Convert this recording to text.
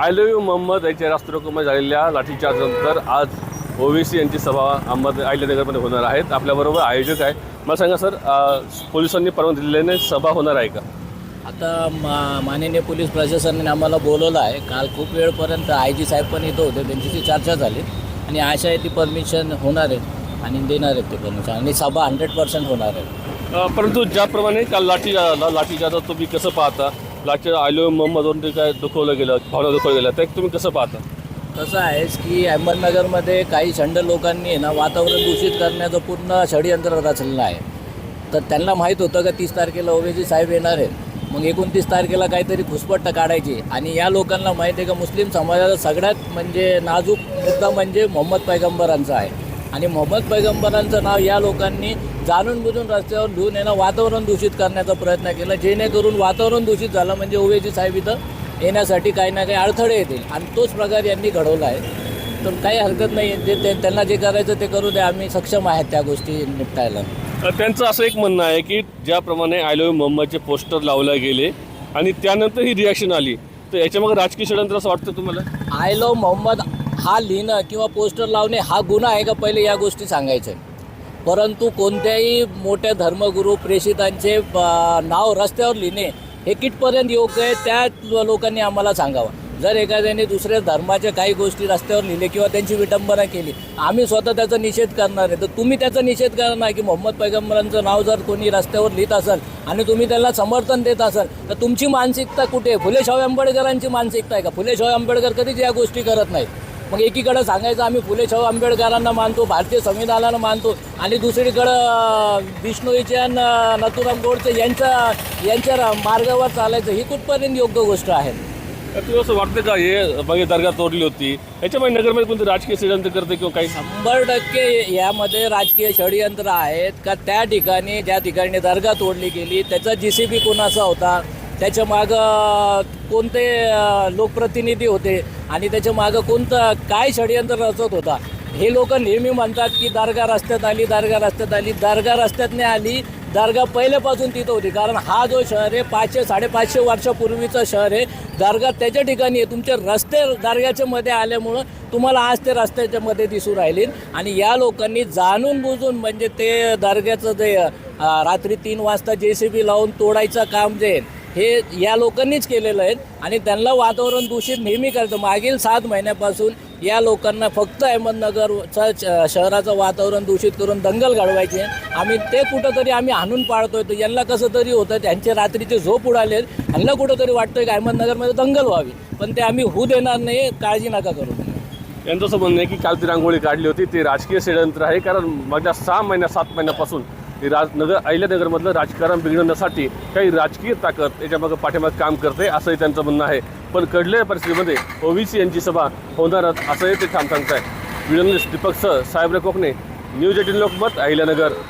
I love you Mohammed याच्या राष्ट्रकुमार झालेल्या लाठीचार्जनंतर आज ओवेसी यांची सभा अहमद अहिल्यानगरमध्ये होणार आहेत. आपल्याबरोबर आयोजक आहे. मला सांगा सर पोलिसांनी परवानगी दिल्याने सभा होणार आहे का? आता मा माननीय पोलीस प्रशासनाने आम्हाला बोलवलं आहे. काल खूप वेळपर्यंत आय जी साहेब पण इथं होते. त्यांच्याशी चर्चा झाली. आणि आशा आहे ती परमिशन होणार आहे आणि देणार आहेत ते परमिशन. आणि सभा हंड्रेड पर्सेंट होणार आहे. परंतु ज्याप्रमाणे काल लाठी लाठीचार्ज तुम्ही कसं पाहता? लाठी आलो मोहम्मदवरून ते काय दुखवलं गेलं भावना दुखवलं गेलं ते तुम्ही कसं पाहता? कसं आहेच की अहमदनगरमध्ये काही छंड लोकांनी आहे ना वातावरण दूषित करण्याचं पूर्ण षडयंत्र रचलेलं आहे. तर त्यांना माहीत होतं का तीस तारखेला ओवेसी साहेब येणार आहेत. मग एकोणतीस तारखेला काहीतरी घुसपट्ट काढायची. आणि या लोकांना माहिती आहे का मुस्लिम समाजाला सगळ्यात म्हणजे नाजूक मुद्दा म्हणजे मोहम्मद पैगंबरांचा आहे. आणि मोहम्मद पैगंबरांचं नाव या लोकांनी जाणून बुजून रस्त्यावर घेऊन येणं वातावरण दूषित करण्याचा प्रयत्न केला. जेणेकरून वातावरण दूषित झालं म्हणजे ओवेसी साहेब इथं येण्यासाठी काही ना काही अडथळे येतील. आणि तोच प्रकार यांनी घडवला आहे. तर काही हरकत नाही. जे ते त्यांना जे करायचं ते करू दे आम्ही सक्षम आहेत त्या गोष्टी निपटायला. त्यांचं असं एक म्हणणं आहे की ज्याप्रमाणे आय लव्ह मोहम्मदचे पोस्टर लावले गेले आणि त्यानंतर ही रिॲक्शन आली तर याच्यामागे राजकीय षडयंत्र असं वाटतं तुम्हाला? आय लव मोहम्मद हा लिहिणं किंवा पोस्टर लावणे हा गुन्हा आहे का? पहिले या गोष्टी सांगायचं परंतु कोणत्याही मोठ्या धर्मगुरू प्रेषितांचे नाव रस्त्यावर लिहिणे हे कितपर्यंत योग्य आहे त्या लोकांनी आम्हाला सांगावं. जर एखाद्याने दुसऱ्या धर्माच्या काही गोष्टी रस्त्यावर लिहिले किंवा त्यांची विटंबना केली आम्ही स्वतः त्याचा निषेध करणार आहे. तर तुम्ही त्याचा निषेध करणार की मोहम्मद पैगंबरांचं नाव जर कोणी रस्त्यावर लिहित असाल आणि तुम्ही त्याला समर्थन देत असाल तर तुमची मानसिकता कुठे आहे? फुले शाहू आंबेडकरांची मानसिकता आहे का? फुले शाहू आंबेडकर कधीच या गोष्टी करत नाहीत. मग एकीकडे सांगायचं आम्ही फुले शाहू आंबेडकरांना मानतो भारतीय संविधानाला मानतो आणि दुसरीकडं बिष्णोईचे आणि नथुराम गोडसे यांच्या यांच्या मार्गावर चालायचं ही कुठपर्यंत योग्य गोष्ट आहे? तुला असं वाटतं का हे मागे दर्गा तोडली होती. याच्यामुळे नगरमध्ये कोणते राजकीय षडयंत्र करते किंवा काही शंभर टक्के यामध्ये राजकीय षडयंत्र आहेत का त्या ठिकाणी ज्या ठिकाणी दर्गा तोडली गेली त्याचा जी सी बी कोणाचा होता? त्याच्या मागं कोणते लोकप्रतिनिधी होते आणि त्याच्या मागं कोणतं काय षडयंत्र रचत होता हे लोक नेहमी म्हणतात की दर्गा रस्त्यात आली दर्गा रस्त्यात आली दर्गा रस्त्यात नाही आली दर्गा पहिल्यापासून तिथं होती. कारण हा जो शहर आहे पाचशे साडेपाचशे वर्षापूर्वीचं शहर आहे. दर्गा त्याच्या ठिकाणी आहे. तुमचे रस्ते दर्ग्याच्या मध्ये आल्यामुळं तुम्हाला आज ते रस्त्याच्या मध्ये दिसू राहिले. आणि या लोकांनी जाणून बुजून म्हणजे ते दर्ग्याचं जे रात्री तीन वाजता जे सी बी लावून तोडायचं काम जे आहे, हे या लोकांनीच केलेलं आहे आणि त्यांना वातावरण दूषित नेहमी करतं. मागील सात महिन्यापासून या लोकांना फक्त अहमदनगरचं च- शहराचं वातावरण दूषित करून दंगल घडवायचे आम्ही ते कुठंतरी आम्ही आणून पाळतोय तर यांना कसं तरी होतं त्यांचे रात्रीचे झोप उडाले यांना कुठंतरी वाटतंय की अहमदनगरमध्ये दंगल व्हावी. पण ते आम्ही होऊ देणार नाही काळजी नका करू. यांचं असं म्हणणं आहे की काल ती रांगोळी काढली होती. ते राजकीय षडयंत्र आहे. कारण मागच्या सहा महिन्या सात महिन्यापासून ही राज नगर अहिल्यानगरमधलं राजकारण बिघडवण्यासाठी काही राजकीय ताकद याच्यामागं पाठीमागे काम करते असंही त्यांचं म्हणणं आहे. पण कडलेल्या परिस्थितीमध्ये ओबीसी यांची सभा होणारच असंही ते ठाम सांगत आहे. व्हिडिओ दीपक सर साहेब कोकणे न्यूज एटीन लोकमत अहिल्यानगर